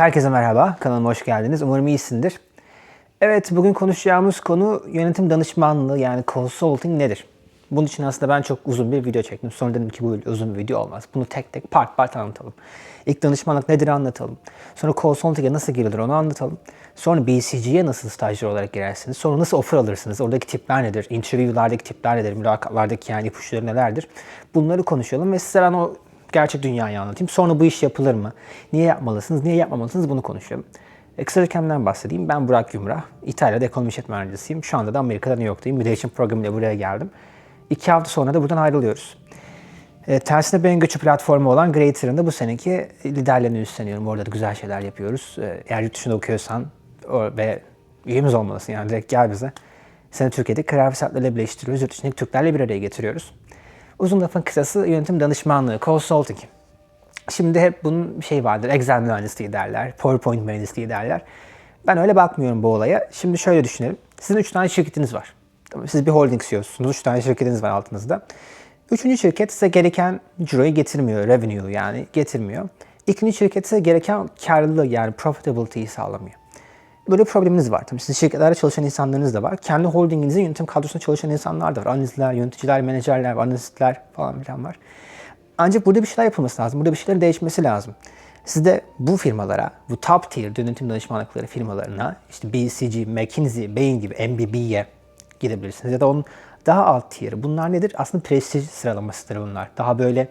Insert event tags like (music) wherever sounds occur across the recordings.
Herkese merhaba, kanalıma hoş geldiniz. Umarım iyisindir. Evet, bugün konuşacağımız konu yönetim danışmanlığı yani consulting nedir? Bunun için aslında ben çok uzun bir video çektim. Sonra dedim ki bu uzun bir video olmaz. Bunu tek tek part part anlatalım. İlk danışmanlık nedir anlatalım. Sonra consulting'e nasıl girilir onu anlatalım. Sonra BCG'ye nasıl stajyer olarak girersiniz. Sonra nasıl offer alırsınız. Oradaki tipler nedir? Interview'lardaki tipler nedir? Mülakatlardaki yani ipuçları nelerdir? Bunları konuşalım ve size ben o gerçek dünyayı anlatayım. Sonra bu iş yapılır mı? Niye yapmalısınız? Niye yapmamalısınız? Bunu konuşalım. E, kısaca kendimden bahsedeyim. Ben Burak Yumra. İtalya'da ekonomi işletme öğrencisiyim. Şu anda da Amerika'da New York'tayım. Müdahişim programıyla buraya geldim. İki hafta sonra da buradan ayrılıyoruz. E, tersine beyin göçü platformu olan Greater'ın da bu seneki liderlerini üstleniyorum. Orada da güzel şeyler yapıyoruz. E, eğer yurt dışında okuyorsan ve üyemiz olmalısın yani direkt gel bize. Seni Türkiye'de kariyer fırsatlarıyla birleştiriyoruz. Yurt dışındaki Türklerle bir araya getiriyoruz. Uzun lafın kısası yönetim danışmanlığı, consulting. Şimdi hep bunun bir şey vardır. Excel mühendisliği derler, PowerPoint mühendisliği derler. Ben öyle bakmıyorum bu olaya. Şimdi şöyle düşünelim. Sizin üç tane şirketiniz var. Siz bir holding CEO'sunuz. Üç tane şirketiniz var altınızda. Üçüncü şirket size gereken ciroyu getirmiyor, revenue yani getirmiyor. İkinci şirket size gereken karlılığı yani profitability'yi sağlamıyor. Böyle probleminiz var. Tabii sizin şirketlerde çalışan insanlarınız da var. Kendi holdinginizin yönetim kadrosunda çalışan insanlar da var. Analistler, yöneticiler, menajerler, analistler falan filan var. Ancak burada bir şeyler yapılması lazım. Burada bir şeylerin değişmesi lazım. Siz de bu firmalara, bu top tier yönetim danışmanlıkları firmalarına, işte BCG, McKinsey, Bain gibi MBB'ye gidebilirsiniz. Ya da onun daha alt tier. Bunlar nedir? Aslında prestij sıralamasıdır bunlar. Daha böyle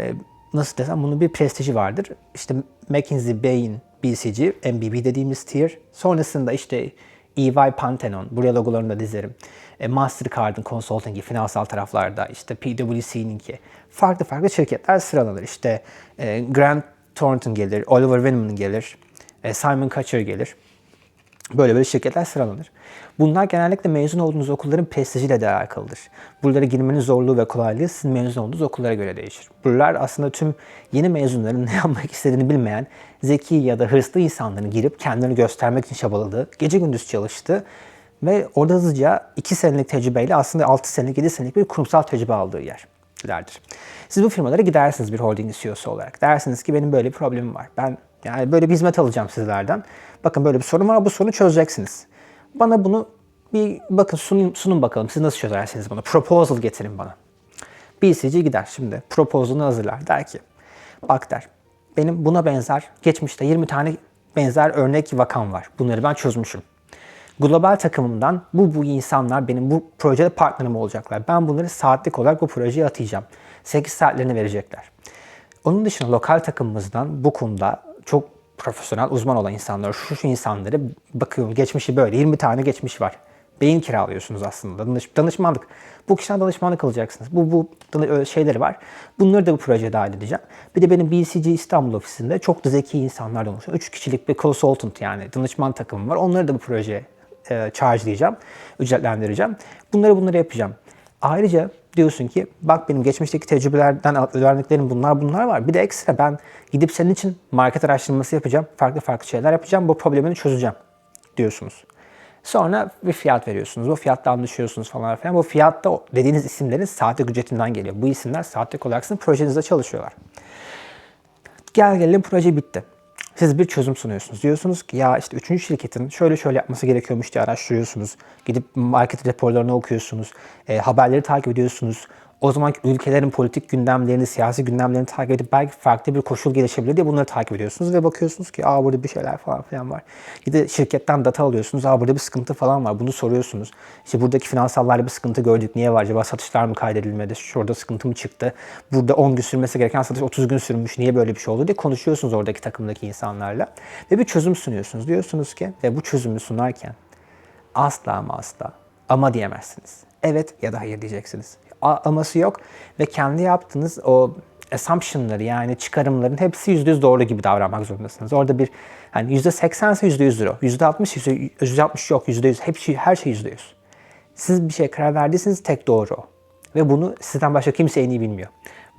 e, nasıl desem bunun bir prestiji vardır. İşte McKinsey, Bain, BCG, MBB dediğimiz tier. Sonrasında işte EY, Pantheon, buraya logolarını da dizerim. E, Mastercard'ın consulting'i, finansal taraflarda, işte PwC'ninki. Farklı farklı şirketler sıralanır. İşte e, Grant Thornton gelir, Oliver Wyman gelir, e, Simon Kucher gelir. Böyle böyle şirketler sıralanır. Bunlar genellikle mezun olduğunuz okulların prestijiyle de alakalıdır. Buralara girmenin zorluğu ve kolaylığı sizin mezun olduğunuz okullara göre değişir. Buralar aslında tüm yeni mezunların (laughs) ne yapmak istediğini bilmeyen zeki ya da hırslı insanların girip kendilerini göstermek için çabaladığı, gece gündüz çalıştığı ve orada hızlıca 2 senelik tecrübeyle aslında 6 senelik, 7 senelik bir kurumsal tecrübe aldığı yerlerdir. Siz bu firmalara gidersiniz bir holding CEO'su olarak. Dersiniz ki benim böyle bir problemim var. Ben yani böyle bir hizmet alacağım sizlerden. Bakın böyle bir sorun var, bu sorunu çözeceksiniz. Bana bunu bir bakın sunun, sunun bakalım. Siz nasıl çözersiniz bunu? Proposal getirin bana. BCG gider şimdi. Proposal'ını hazırlar. Der ki bak der benim buna benzer geçmişte 20 tane benzer örnek vakam var. Bunları ben çözmüşüm. Global takımımdan bu bu insanlar benim bu projede partnerim olacaklar. Ben bunları saatlik olarak bu projeye atayacağım. 8 saatlerini verecekler. Onun dışında lokal takımımızdan bu konuda çok profesyonel, uzman olan insanlar, şu şu insanları bakıyorum geçmişi böyle 20 tane geçmiş var. Beyin kiralıyorsunuz aslında. Danış, danışmanlık. Bu kişiden danışmanlık alacaksınız. Bu, bu şeyleri var. Bunları da bu projeye dahil edeceğim. Bir de benim BCG İstanbul ofisinde çok da zeki insanlar oluşuyor. 3 kişilik bir consultant yani danışman takımım var. Onları da bu projeye e, charge'layacağım, ücretlendireceğim. Bunları bunları yapacağım. Ayrıca diyorsun ki bak benim geçmişteki tecrübelerden öğrendiklerim bunlar bunlar var. Bir de ekstra ben gidip senin için market araştırması yapacağım. Farklı farklı şeyler yapacağım. Bu problemini çözeceğim diyorsunuz. Sonra bir fiyat veriyorsunuz. O fiyatla anlaşıyorsunuz falan filan. Bu fiyatta dediğiniz isimlerin saatlik ücretinden geliyor. Bu isimler saatlik olarak sizin projenizde çalışıyorlar. Gel gelelim proje bitti. Siz bir çözüm sunuyorsunuz. Diyorsunuz ki ya işte üçüncü şirketin şöyle şöyle yapması gerekiyormuş diye araştırıyorsunuz. Gidip market raporlarını okuyorsunuz. E, haberleri takip ediyorsunuz. O zamanki ülkelerin politik gündemlerini, siyasi gündemlerini takip edip belki farklı bir koşul gelişebilir diye bunları takip ediyorsunuz ve bakıyorsunuz ki aa burada bir şeyler falan filan var. Bir de şirketten data alıyorsunuz. Aa burada bir sıkıntı falan var. Bunu soruyorsunuz. İşte buradaki finansallarda bir sıkıntı gördük. Niye var acaba? Satışlar mı kaydedilmedi? Şurada sıkıntı mı çıktı? Burada 10 gün sürmesi gereken satış 30 gün sürmüş. Niye böyle bir şey oldu diye konuşuyorsunuz oradaki takımdaki insanlarla. Ve bir çözüm sunuyorsunuz. Diyorsunuz ki ve bu çözümü sunarken asla ama asla ama diyemezsiniz. Evet ya da hayır diyeceksiniz. Aması yok ve kendi yaptığınız o assumption'ları yani çıkarımların hepsi %100 doğru gibi davranmak zorundasınız. Orada bir hani %80 ise %100'dür o. %60 %60 yok %100. Hepsi, her şey %100. Siz bir şeye karar verdiyseniz tek doğru o. Ve bunu sizden başka kimse en iyi bilmiyor.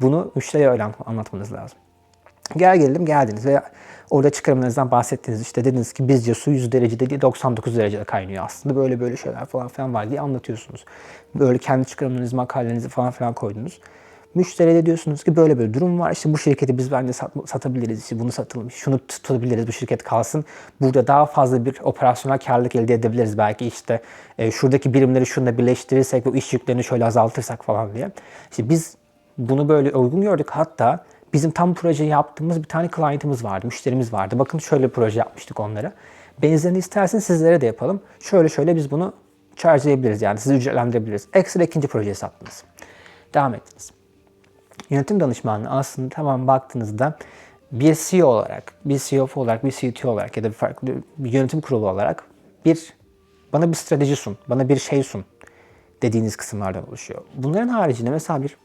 Bunu müşteriye öyle anlatmanız lazım. Gel gelelim geldiniz ve orada çıkarımlarınızdan bahsettiniz. İşte dediniz ki bizce su 100 derecede değil 99 derecede kaynıyor aslında. Böyle böyle şeyler falan filan var diye anlatıyorsunuz. Böyle kendi çıkarımlarınızı, makalelerinizi falan filan koydunuz. Müşteriye de diyorsunuz ki böyle böyle durum var. İşte bu şirketi biz bence sat, satabiliriz. İşte bunu satılmış. Şunu tutabiliriz. Bu şirket kalsın. Burada daha fazla bir operasyonel karlılık elde edebiliriz. Belki işte e, şuradaki birimleri şununla birleştirirsek ve iş yüklerini şöyle azaltırsak falan diye. İşte biz bunu böyle uygun gördük. Hatta bizim tam proje yaptığımız bir tane client'ımız vardı. Müşterimiz vardı. Bakın şöyle proje yapmıştık onlara. Benzerini isterseniz sizlere de yapalım. Şöyle şöyle biz bunu charge edebiliriz yani sizi ücretlendirebiliriz. Ekstra ikinci projeyi sattınız. Devam ettiniz. Yönetim danışmanlığı aslında tamam baktığınızda bir CEO olarak, bir CFO olarak, bir CTO olarak ya da bir farklı bir yönetim kurulu olarak bir bana bir strateji sun, bana bir şey sun dediğiniz kısımlardan oluşuyor. Bunların haricinde mesela bir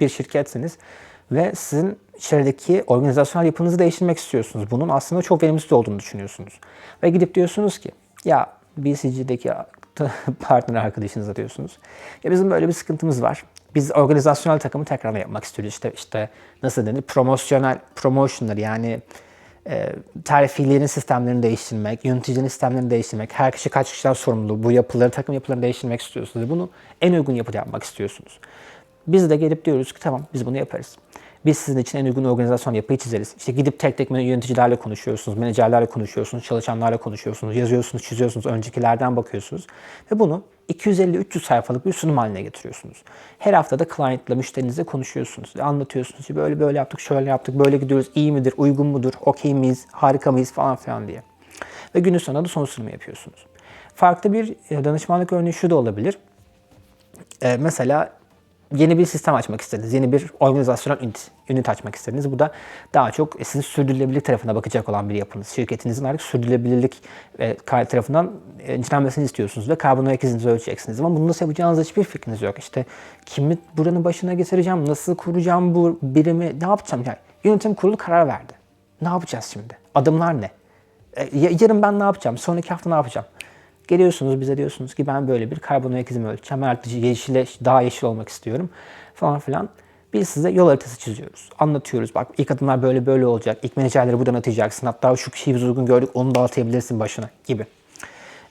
bir şirketsiniz ve sizin içerideki organizasyonel yapınızı değiştirmek istiyorsunuz. Bunun aslında çok verimsiz olduğunu düşünüyorsunuz. Ve gidip diyorsunuz ki ya BCG'deki (laughs) partner arkadaşınıza diyorsunuz. Ya bizim böyle bir sıkıntımız var. Biz organizasyonel takımı tekrar yapmak istiyoruz. İşte işte nasıl denir? Promosyonel promotionlar yani e, terfilerin sistemlerini değiştirmek, yöneticinin sistemlerini değiştirmek, her kişi kaç kişiden sorumlu, bu yapıları, takım yapılarını değiştirmek istiyorsunuz. Bunu en uygun yapıda yapmak istiyorsunuz. Biz de gelip diyoruz ki tamam biz bunu yaparız. Biz sizin için en uygun organizasyon yapıyı çizeriz. İşte gidip tek tek yöneticilerle konuşuyorsunuz, menajerlerle konuşuyorsunuz, çalışanlarla konuşuyorsunuz, yazıyorsunuz, çiziyorsunuz, öncekilerden bakıyorsunuz. Ve bunu 250-300 sayfalık bir sunum haline getiriyorsunuz. Her hafta da client'la, müşterinizle konuşuyorsunuz. Ve anlatıyorsunuz ki böyle böyle yaptık, şöyle yaptık, böyle gidiyoruz, iyi midir, uygun mudur, okey miyiz, harika mıyız falan filan diye. Ve günün sonunda da son sunumu yapıyorsunuz. Farklı bir e, danışmanlık örneği şu da olabilir. Ee, mesela yeni bir sistem açmak istediniz. Yeni bir organizasyonel ünit, ünit açmak istediniz. Bu da daha çok sizin sürdürülebilirlik tarafına bakacak olan bir yapınız. Şirketinizin artık sürdürülebilirlik e, tarafından e, incelenmesini istiyorsunuz ve karbon ayak izinizi ölçeceksiniz. Ama bunu nasıl yapacağınızda hiçbir fikriniz yok. İşte kimi buranın başına getireceğim, nasıl kuracağım bu birimi, ne yapacağım? Yani yönetim kurulu karar verdi. Ne yapacağız şimdi? Adımlar ne? E, yarın ben ne yapacağım? Sonraki hafta ne yapacağım? Geliyorsunuz bize diyorsunuz ki ben böyle bir karbon ayak izimi ölçeceğim. Artık yeşile, daha yeşil olmak istiyorum falan filan. Biz size yol haritası çiziyoruz. Anlatıyoruz. Bak ilk adımlar böyle böyle olacak. İlk menajerleri buradan atayacaksın. Hatta şu kişiyi biz uygun gördük onu da atayabilirsin başına gibi.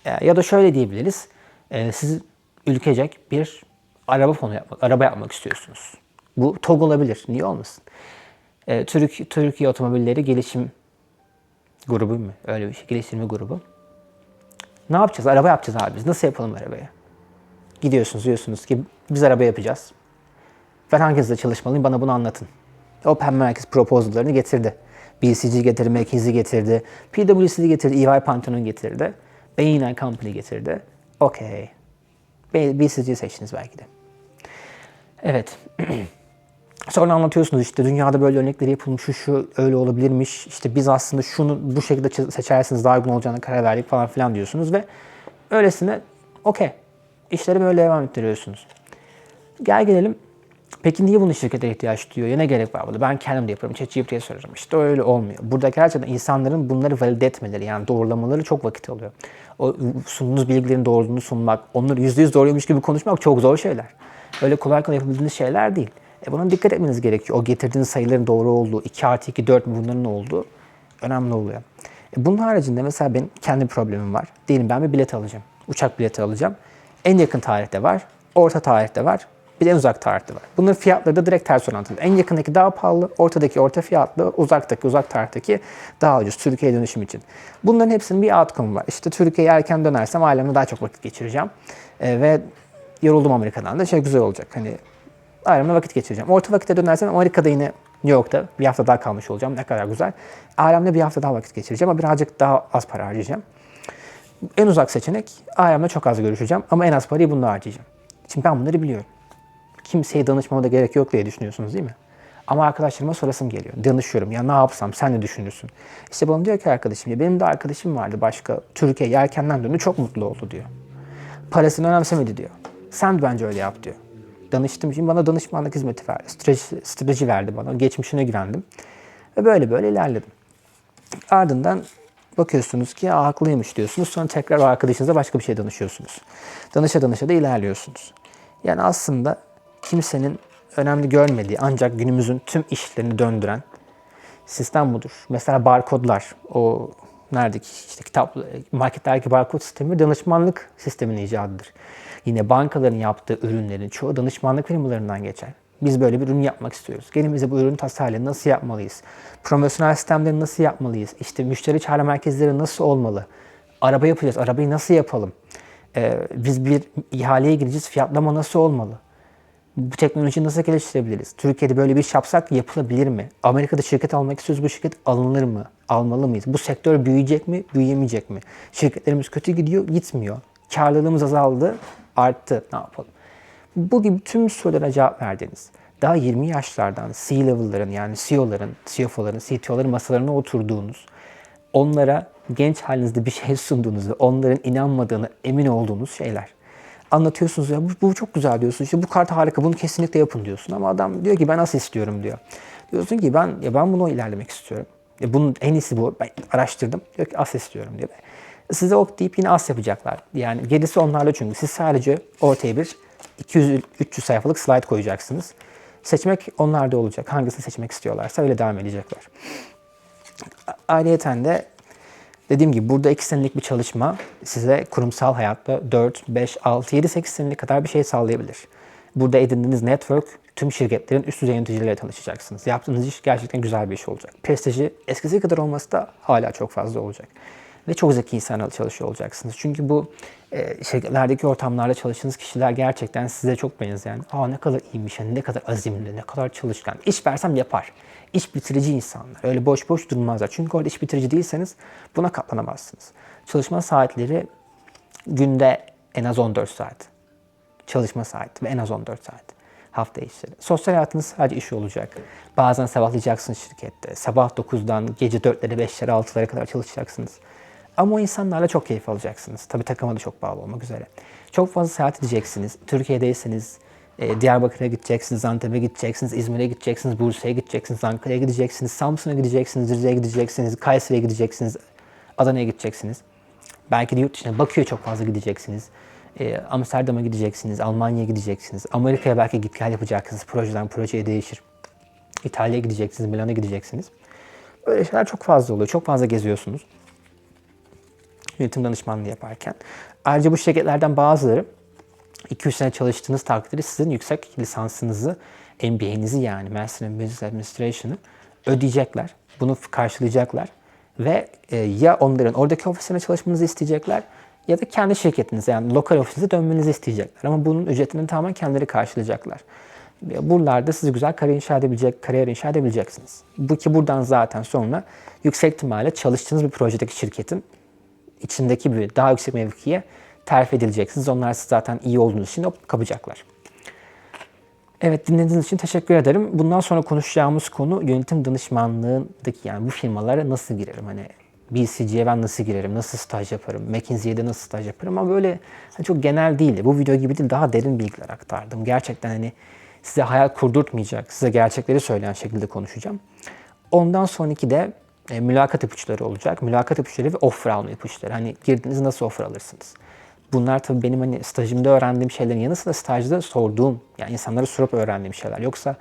E, ya da şöyle diyebiliriz. E, siz ülkecek bir araba fonu yapmak, araba yapmak istiyorsunuz. Bu TOG olabilir. Niye olmasın? E, Türk, Türkiye Otomobilleri Gelişim Grubu mu? Öyle bir şey. Geliştirme grubu. Ne yapacağız? Araba yapacağız abi biz. Nasıl yapalım arabayı? Gidiyorsunuz diyorsunuz ki biz araba yapacağız. Ben hanginizle çalışmalıyım bana bunu anlatın. Open Merkez proposal'larını getirdi. BCG getirdi, McKinsey getirdi, PwC getirdi, EY Pantone getirdi. Bain Company getirdi. Okey. BCG seçtiniz belki de. Evet. (clears throat) Sonra anlatıyorsunuz işte dünyada böyle örnekleri yapılmış, şu, şu öyle olabilirmiş. İşte biz aslında şunu bu şekilde seçerseniz daha uygun olacağına karar verdik falan filan diyorsunuz ve öylesine okey. İşleri böyle devam ettiriyorsunuz. Gel gelelim. Peki niye bunu şirkete ihtiyaç duyuyor? Ya ne gerek var burada? Ben kendim de yaparım. ChatGPT'ye sorarım. İşte öyle olmuyor. Burada gerçekten insanların bunları valide etmeleri yani doğrulamaları çok vakit alıyor. O sunduğunuz bilgilerin doğruluğunu sunmak, onları %100 doğruymuş gibi konuşmak çok zor şeyler. Öyle kolay kolay yapabildiğiniz şeyler değil. E buna dikkat etmeniz gerekiyor. O getirdiğiniz sayıların doğru olduğu, 2 artı 2, 4 bunların olduğu önemli oluyor. E bunun haricinde mesela benim kendi problemim var. Diyelim ben bir bilet alacağım. Uçak bileti alacağım. En yakın tarihte var, orta tarihte var, bir de en uzak tarihte var. Bunların fiyatları da direkt ters orantılı. En yakındaki daha pahalı, ortadaki orta fiyatlı, uzaktaki uzak tarihteki daha ucuz Türkiye dönüşüm için. Bunların hepsinin bir outcome var. İşte Türkiye'ye erken dönersem ailemle daha çok vakit geçireceğim. E, ve yoruldum Amerika'dan da şey güzel olacak. Hani ailemle vakit geçireceğim. Orta vakitte dönersem Amerika'da yine New York'ta bir hafta daha kalmış olacağım. Ne kadar güzel. Ailemle bir hafta daha vakit geçireceğim ama birazcık daha az para harcayacağım. En uzak seçenek ailemle çok az görüşeceğim ama en az parayı bunda harcayacağım. Şimdi ben bunları biliyorum. Kimseye danışmama da gerek yok diye düşünüyorsunuz değil mi? Ama arkadaşlarıma sorasım geliyor. Danışıyorum. Ya ne yapsam sen ne düşünürsün? İşte bana diyor ki arkadaşım ya benim de arkadaşım vardı başka. Türkiye yelkenden döndü çok mutlu oldu diyor. Parasını önemsemedi diyor. Sen bence öyle yap diyor danıştım için bana danışmanlık hizmeti verdi. Strateji, strateji verdi bana. Geçmişine güvendim. Ve böyle böyle ilerledim. Ardından bakıyorsunuz ki haklıymış diyorsunuz. Sonra tekrar arkadaşınıza başka bir şey danışıyorsunuz. Danışa danışa da ilerliyorsunuz. Yani aslında kimsenin önemli görmediği ancak günümüzün tüm işlerini döndüren sistem budur. Mesela barkodlar, o neredeki işte kitap marketlerdeki barkod sistemi danışmanlık sisteminin icadıdır. Yine bankaların yaptığı ürünlerin çoğu danışmanlık firmalarından geçer. Biz böyle bir ürün yapmak istiyoruz. Gelin bu ürün tasarlayın. Nasıl yapmalıyız? Promosyonel sistemleri nasıl yapmalıyız? İşte müşteri çağrı merkezleri nasıl olmalı? Araba yapacağız. Arabayı nasıl yapalım? Ee, biz bir ihaleye gireceğiz. Fiyatlama nasıl olmalı? Bu teknolojiyi nasıl geliştirebiliriz? Türkiye'de böyle bir iş yapsak yapılabilir mi? Amerika'da şirket almak istiyoruz. Bu şirket alınır mı? Almalı mıyız? Bu sektör büyüyecek mi? Büyüyemeyecek mi? Şirketlerimiz kötü gidiyor, gitmiyor. Karlılığımız azaldı, arttı. Ne yapalım? Bu gibi tüm sorulara cevap verdiniz. Daha 20 yaşlardan C-level'ların yani CEO'ların, CFO'ların, CTO'ların masalarına oturduğunuz, onlara genç halinizde bir şey sunduğunuz ve onların inanmadığını emin olduğunuz şeyler. Anlatıyorsunuz ya bu, bu çok güzel diyorsun. İşte bu kart harika bunu kesinlikle yapın diyorsun. Ama adam diyor ki ben nasıl istiyorum diyor. Diyorsun ki ben ya ben bunu ilerlemek istiyorum. Ya bunun en iyisi bu. Ben araştırdım. Diyor ki as istiyorum diyor. Size ok deyip yine as yapacaklar. Yani gerisi onlarla çünkü. Siz sadece ortaya bir 200-300 sayfalık slide koyacaksınız. Seçmek onlarda olacak. Hangisini seçmek istiyorlarsa öyle devam edecekler. Ayrıyeten de dediğim gibi burada 2 senelik bir çalışma size kurumsal hayatta 4, 5, 6, 7, 8 senelik kadar bir şey sağlayabilir. Burada edindiğiniz network tüm şirketlerin üst düzey yöneticileriyle tanışacaksınız. Yaptığınız iş gerçekten güzel bir iş olacak. Prestiji eskisi kadar olması da hala çok fazla olacak. Ve çok zeki insanlarla çalışıyor olacaksınız. Çünkü bu e, şirketlerdeki ortamlarda çalıştığınız kişiler gerçekten size çok benzeyen. Aa ne kadar iyiymiş, yani ne kadar azimli, ne kadar çalışkan. İş versem yapar. İş bitirici insanlar. Öyle boş boş durmazlar. Çünkü orada iş bitirici değilseniz buna katlanamazsınız. Çalışma saatleri günde en az 14 saat. Çalışma saati ve en az 14 saat. Hafta işleri. Sosyal hayatınız sadece iş olacak. Bazen sabahlayacaksınız şirkette. Sabah 9'dan gece 4'lere, 5'lere, 6'lara kadar çalışacaksınız. Ama o insanlarla çok keyif alacaksınız. Tabii takıma da çok bağlı olmak üzere. Çok fazla seyahat edeceksiniz. Türkiye'deyseniz e, Diyarbakır'a gideceksiniz, Antep'e gideceksiniz, İzmir'e gideceksiniz, Bursa'ya gideceksiniz, Ankara'ya gideceksiniz, Samsun'a gideceksiniz, Rize'ye gideceksiniz, Kayseri'ye gideceksiniz, Adana'ya gideceksiniz. Belki de yurt dışına Bakü'ye çok fazla gideceksiniz. E, Amsterdam'a gideceksiniz, Almanya'ya gideceksiniz. Amerika'ya belki git gel yapacaksınız. Projeden projeye değişir. İtalya'ya gideceksiniz, Milano'ya gideceksiniz. Böyle şeyler çok fazla oluyor. Çok fazla geziyorsunuz yönetim danışmanlığı yaparken. Ayrıca bu şirketlerden bazıları 2-3 sene çalıştığınız takdirde sizin yüksek lisansınızı, MBA'nizi yani Master in Business Administration'ı ödeyecekler. Bunu karşılayacaklar. Ve e, ya onların oradaki ofisine çalışmanızı isteyecekler ya da kendi şirketinize yani lokal ofisinize dönmenizi isteyecekler. Ama bunun ücretini tamamen kendileri karşılayacaklar. Buralarda sizi güzel kariyer inşa edebilecek, kariyer inşa edebileceksiniz. Bu ki buradan zaten sonra yüksek ihtimalle çalıştığınız bir projedeki şirketin içindeki bir daha yüksek mevkiye terfi edileceksiniz. Onlar siz zaten iyi olduğunuz için kapacaklar. Evet dinlediğiniz için teşekkür ederim. Bundan sonra konuşacağımız konu yönetim danışmanlığındaki yani bu firmalara nasıl girerim? Hani BCG'ye ben nasıl girerim? Nasıl staj yaparım? McKinsey'de de nasıl staj yaparım? Ama böyle hani çok genel değil. Bu video gibi değil daha derin bilgiler aktardım. Gerçekten hani size hayal kurdurtmayacak, size gerçekleri söyleyen şekilde konuşacağım. Ondan sonraki de e, mülakat ipuçları olacak. Mülakat ipuçları ve offer alma ipuçları. Hani girdiniz nasıl offer alırsınız? Bunlar tabii benim hani stajımda öğrendiğim şeylerin yanı sıra stajda sorduğum, yani insanlara sorup öğrendiğim şeyler. Yoksa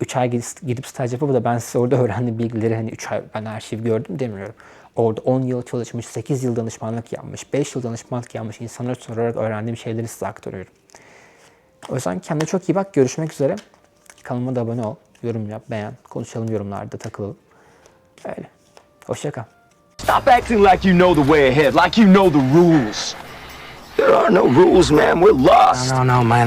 3 ay gidip, staj yapıp da ben size orada öğrendiğim bilgileri hani 3 ay ben şeyi gördüm demiyorum. Orada 10 yıl çalışmış, 8 yıl danışmanlık yapmış, 5 yıl danışmanlık yapmış insanlara sorarak öğrendiğim şeyleri size aktarıyorum. O yüzden kendine çok iyi bak. Görüşmek üzere. Kanalıma da abone ol. Yorum yap, beğen. Konuşalım yorumlarda, takılalım. Öyle. Hoşça. Stop acting like you know the way ahead, like you know the rules. There are no rules, man. We're lost. No, no, man.